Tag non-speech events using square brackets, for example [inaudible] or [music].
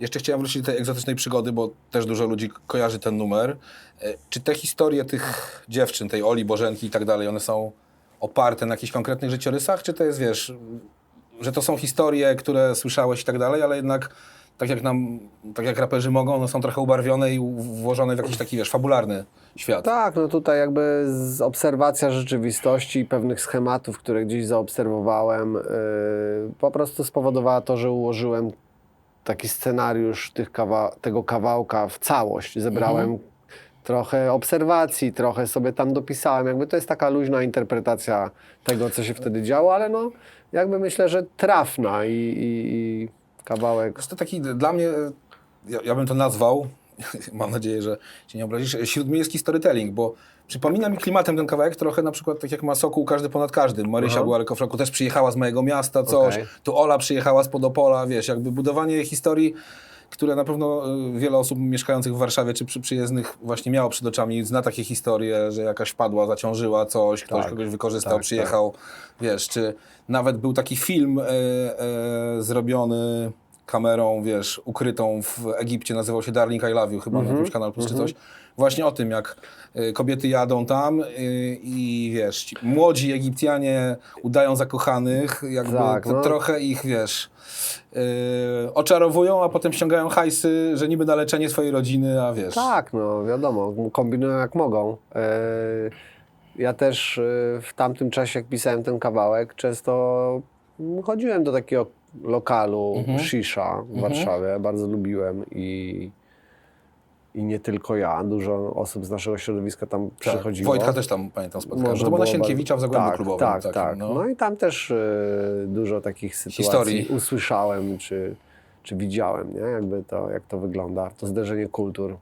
Jeszcze chciałem wrócić do tej egzotycznej przygody, bo też dużo ludzi kojarzy ten numer. E, Czy te historie tych dziewczyn, tej Oli, Bożenki i tak dalej, one są oparte na jakichś konkretnych życiorysach, czy to jest, wiesz, że to są historie, które słyszałeś i tak dalej, ale jednak tak jak nam, tak jak raperzy mogą, one są trochę ubarwione i włożone w jakiś taki, wiesz, fabularny świat. Tak, no tutaj jakby z obserwacja rzeczywistości i pewnych schematów, które gdzieś zaobserwowałem, yy, po prostu spowodowała to, że ułożyłem taki scenariusz tych kawa- tego kawałka w całość. Zebrałem trochę obserwacji, trochę sobie tam dopisałem. Jakby to jest taka luźna interpretacja tego, co się wtedy działo, ale no jakby myślę, że trafna i, i, i kawałek. Jest to taki dla mnie, ja, ja bym to nazwał, [laughs] mam nadzieję, że cię nie obrazisz, śródmiejski storytelling, bo przypomina mi klimatem ten kawałek trochę na przykład tak jak ma Sokół Każdy ponad każdym. Marysia Aha. była Flaku też przyjechała z mojego miasta, coś. Okej. Tu Ola przyjechała z Podopola, wiesz, jakby budowanie historii, które na pewno y, wiele osób mieszkających w Warszawie czy przy, przyjezdnych właśnie miało przed oczami, zna takie historie, że jakaś wpadła, zaciążyła coś, ktoś Tak. kogoś wykorzystał, Tak, przyjechał, wiesz, czy nawet był taki film e, e, zrobiony kamerą, wiesz, ukrytą w Egipcie, nazywał się Darling I Love You, chyba na jakimś Kanal Plus czy coś. Właśnie o tym, jak y, kobiety jadą tam y, i wiesz, ci młodzi Egipcjanie udają zakochanych, jakby Tak, no. trochę ich, wiesz, y, oczarowują, a potem ściągają hajsy, że niby na leczenie swojej rodziny, a wiesz. Tak, no wiadomo, kombinują jak mogą. E, Ja też w tamtym czasie, jak pisałem ten kawałek, często mm, chodziłem do takiego lokalu Mhm. Shisha w Warszawie, bardzo lubiłem i, i nie tylko ja, dużo osób z naszego środowiska tam Tak. przychodziło. Wojtka też tam, pamiętam, spotkałem. To było na Sienkiewicza w Zagłębiu tak, Klubowym. Tak, takim, tak. No. i tam też e, dużo takich sytuacji Historii. usłyszałem, czy, czy widziałem, nie? Jakby to, jak to wygląda, to zderzenie kultur.